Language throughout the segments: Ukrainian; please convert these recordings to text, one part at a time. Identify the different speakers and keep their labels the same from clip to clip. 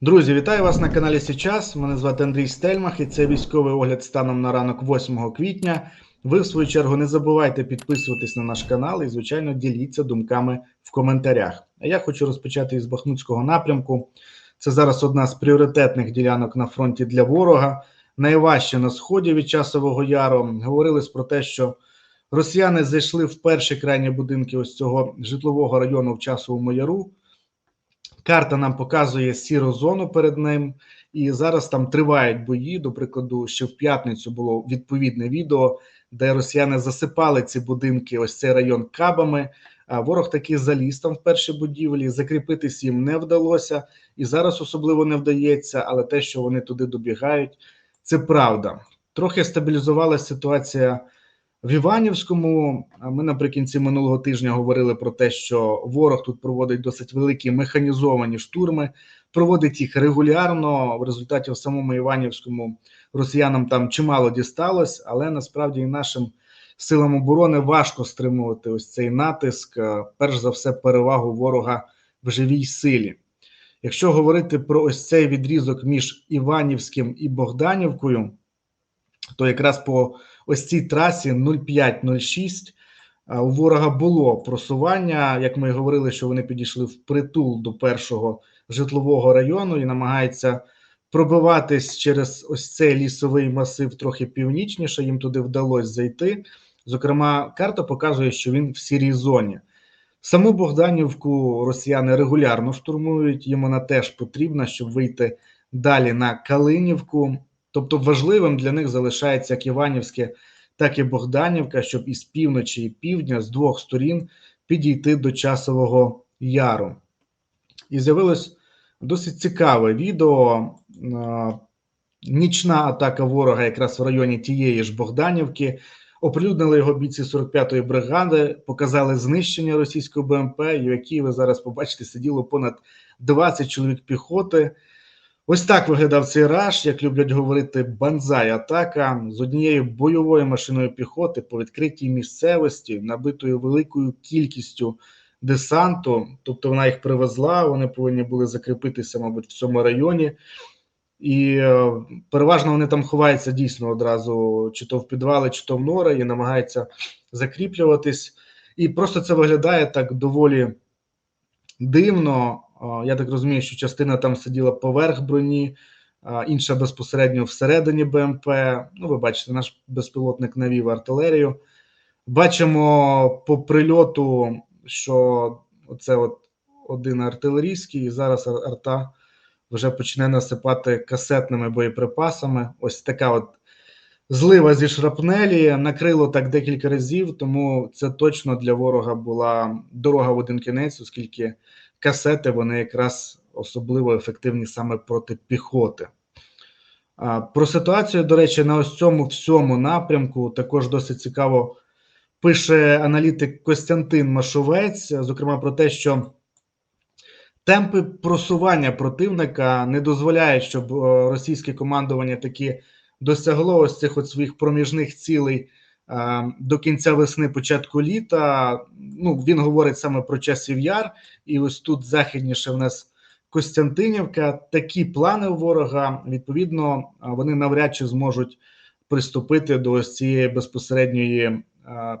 Speaker 1: Друзі, вітаю вас на каналі Січас. Мене звати Андрій Стельмах і це військовий огляд станом на ранок 8 квітня. Ви, в свою чергу, не забувайте підписуватись на наш канал і, звичайно, діліться думками в коментарях. А я хочу розпочати із Бахмутського напрямку. Це зараз одна з пріоритетних ділянок на фронті для ворога. Найважче на сході від часового яру. Говорилось про те, що росіяни зайшли в перші крайні будинки ось цього житлового району в часовому яру. Карта нам показує сіру зону перед ним, і зараз там тривають бої. До прикладу, ще в п'ятницю було відповідне відео, де росіяни засипали ці будинки, ось цей район кабами. А ворог таки заліз там в перші будівлі. Закріпитись їм не вдалося, і зараз особливо не вдається. Але те, що вони туди добігають, це правда. Трохи стабілізувалася ситуація в Іванівському. Ми наприкінці минулого тижня говорили про те, що ворог тут проводить досить великі механізовані штурми, проводить їх регулярно. В результаті в самому Іванівському росіянам там чимало дісталось, але насправді і нашим силам оборони важко стримувати ось цей натиск. е, Перш за все, перевагу ворога в живій силі. Якщо говорити про ось цей відрізок між Іванівським і Богданівкою, то якраз по ось цій трасі 0506 а, у ворога було просування. Як ми говорили, що вони підійшли в притул до першого житлового району і намагаються пробиватись через ось цей лісовий масив трохи північніше. Їм туди вдалося зайти. Зокрема, карта показує, що він в сірій зоні. Саму Богданівку росіяни регулярно штурмують. Їм вона теж потрібна, щоб вийти далі на Калинівку. Тобто важливим для них залишається як Іванівське, так і Богданівка, щоб із півночі і півдня з двох сторін підійти до часового яру. І з'явилось досить цікаве відео. Нічна атака ворога якраз в районі тієї ж Богданівки. Оприлюднили його бійці 45-ї бригади, показали знищення російського БМП, в якій ви зараз побачите, сиділо понад 20 чоловік піхоти. Ось так виглядав цей раш, як люблять говорити, банзай атака з однією бойовою машиною піхоти по відкритій місцевості, набитою великою кількістю десанту. Тобто вона їх привезла, вони повинні були закріпитися, мабуть, в цьому районі. І е, переважно вони там ховаються дійсно одразу, чи то в підвали, чи то в нори, і намагаються закріплюватись. І просто це виглядає так доволі дивно. Я так розумію, що частина там сиділа поверх броні, інша безпосередньо всередині БМП. Ну, ви бачите, наш безпілотник навів артилерію. Бачимо по прильоту, що це от один артилерійський, і зараз арта вже почне насипати касетними боєприпасами. Ось така от злива зі шрапнелі. Накрило так декілька разів, тому це точно для ворога була дорога в один кінець, оскільки касети вони якраз особливо ефективні саме проти піхоти. Про ситуацію, до речі, на ось цьому всьому напрямку також досить цікаво пише аналітик Костянтин Машовець, зокрема про те, що темпи просування противника не дозволяють, щоб е, російське командування таки досягло ось цих от своїх проміжних цілей до кінця весни, початку літа. Ну він говорить саме про часів яр, і ось тут західніше в нас Костянтинівка. Такі плани у ворога. Відповідно, вони навряд чи зможуть приступити до ось цієї безпосередньої е,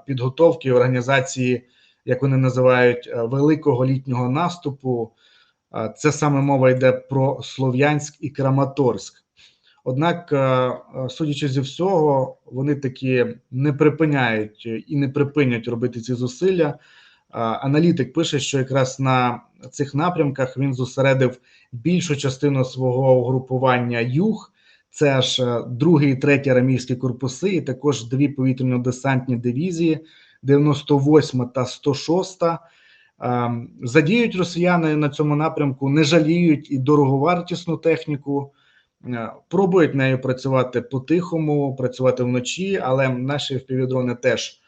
Speaker 1: підготовки організації, як вони називають, е, великого літнього наступу. Е, Це саме мова йде про Слов'янськ і Краматорськ. Однак, е, е, судячи зі всього, вони таки не припиняють е, і не припинять робити ці зусилля. Аналітик пише, що якраз на цих напрямках він зосередив більшу частину свого угрупування юг. Це е, другий і третій армійські корпуси, і також дві повітряно-десантні дивізії, 98 та 106. Ем, Задіють росіяни на цьому напрямку, не жаліють і дороговартісну техніку, пробують нею працювати по-тихому, працювати вночі, але наші впівдрони теж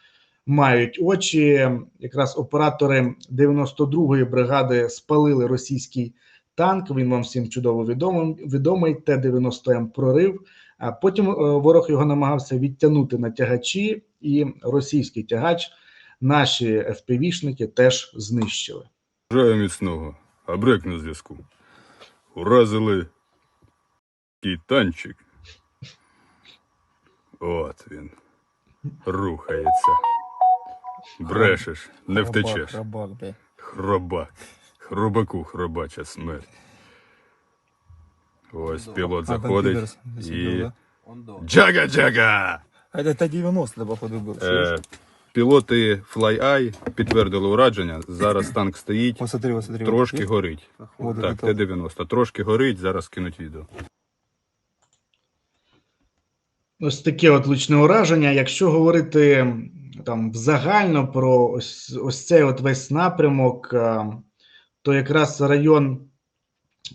Speaker 1: мають очі. Якраз оператори 92-ї бригади спалили російський танк. Він вам всім чудово відомий, відомий Т-90М прорив. А потім е, ворог його намагався відтягнути на тягачі, і російський тягач наші FPV-шники теж знищили.
Speaker 2: Бажаю міцного, а брек на зв'язку. уразили кітанчик. От він. Рухається. Брешеш, не втечеш.
Speaker 3: Бля.
Speaker 2: Хробак. Хробаку хробача смерть. Ось пілот заходить і. Джага-джага!
Speaker 3: А це Т-90, походу, був.
Speaker 2: Е, пілоти FlyEye підтвердили ураження. Зараз танк стоїть,
Speaker 3: Посмотри, посмотри.
Speaker 2: трошки горить. Так,
Speaker 3: это
Speaker 2: Т-90. Трошки горить, зараз кинуть відео.
Speaker 1: Ось таке от лучне ураження. Якщо говорити там загально про ось, ось цей от весь напрямок, то якраз район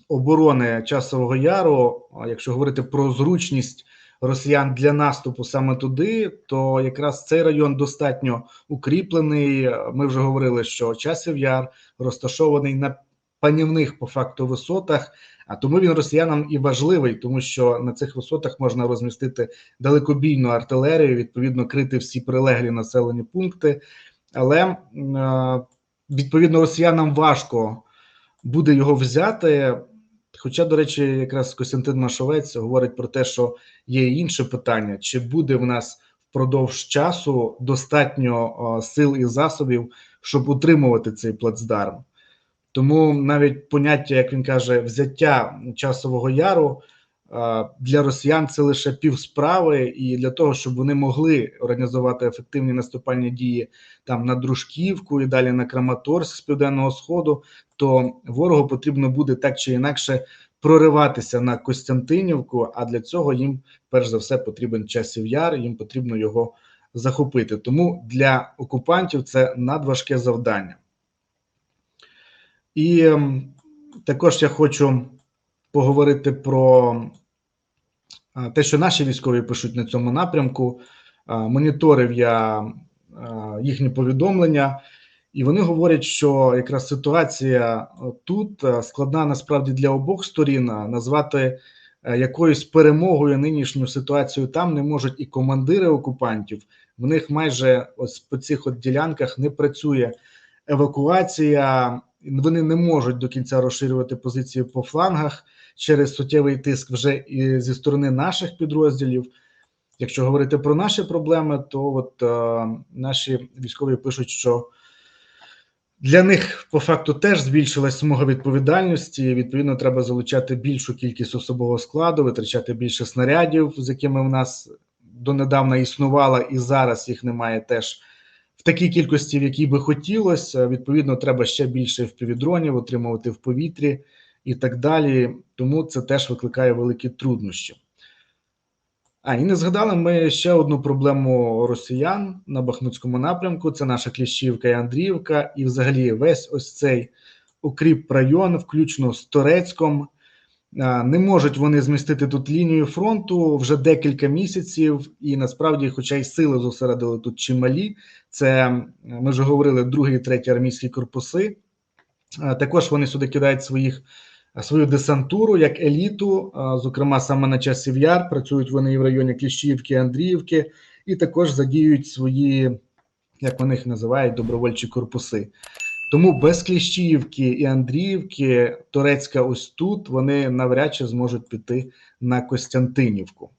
Speaker 1: оборони Часового Яру, якщо говорити про зручність росіян для наступу саме туди, то якраз цей район достатньо укріплений. Ми вже говорили, що Часів Яр розташований на панівних по факту висотах. А тому він росіянам і важливий, тому що на цих висотах можна розмістити далекобійну артилерію, відповідно, крити всі прилеглі населені пункти. Але е, відповідно росіянам важко буде його взяти. Хоча, до речі, якраз Костянтин Машовець говорить про те, що є інше питання: чи буде в нас впродовж часу достатньо е, сил і засобів, щоб утримувати цей плацдарм. Тому навіть поняття, як він каже, взяття часового яру для росіян це лише півсправи, і для того, щоб вони могли організувати ефективні наступальні дії там на Дружківку і далі на Краматорськ з південного сходу, то ворогу потрібно буде так чи інакше прориватися на Костянтинівку. А для цього їм перш за все потрібен часів яр, їм потрібно його захопити. Тому для окупантів це надважке завдання. І ем, також я хочу поговорити про те, що наші військові пишуть на цьому напрямку. Моніторив я їхні повідомлення, і вони говорять, що якраз ситуація тут складна насправді для обох сторін. Назвати якоюсь перемогою нинішню ситуацію там не можуть і командири окупантів. В них майже ось по цих от ділянках не працює евакуація. Вони не можуть до кінця розширювати позиції по флангах через суттєвий тиск вже і зі сторони наших підрозділів. Якщо говорити про наші проблеми, то от е, наші військові пишуть, що для них по факту теж збільшилась смуга відповідальності. Відповідно, треба залучати більшу кількість особового складу, витрачати більше снарядів, з якими в нас донедавна існувала, і зараз їх немає теж такій кількості, в якій би хотілося. Відповідно, треба ще більше впівдронів отримувати в повітрі і так далі. Тому це теж викликає великі труднощі. А і не згадали ми ще одну проблему росіян на Бахмутському напрямку. Це наша Кліщівка і Андріївка, і взагалі весь ось цей укріп район, включно з Торецьком. Не можуть вони змістити тут лінію фронту вже декілька місяців, і насправді, хоча й сили зосередили тут чималі, це ми вже говорили другий і третій армійські корпуси. Також вони сюди кидають своїх свою десантуру як еліту, зокрема саме на часів яр. Працюють вони і в районі Кліщівки, Андріївки, і також задіюють свої, як вони їх називають, добровольчі корпуси. Тому без Кліщіївки і Андріївки, Турецька ось тут, вони навряд чи зможуть піти на Костянтинівку.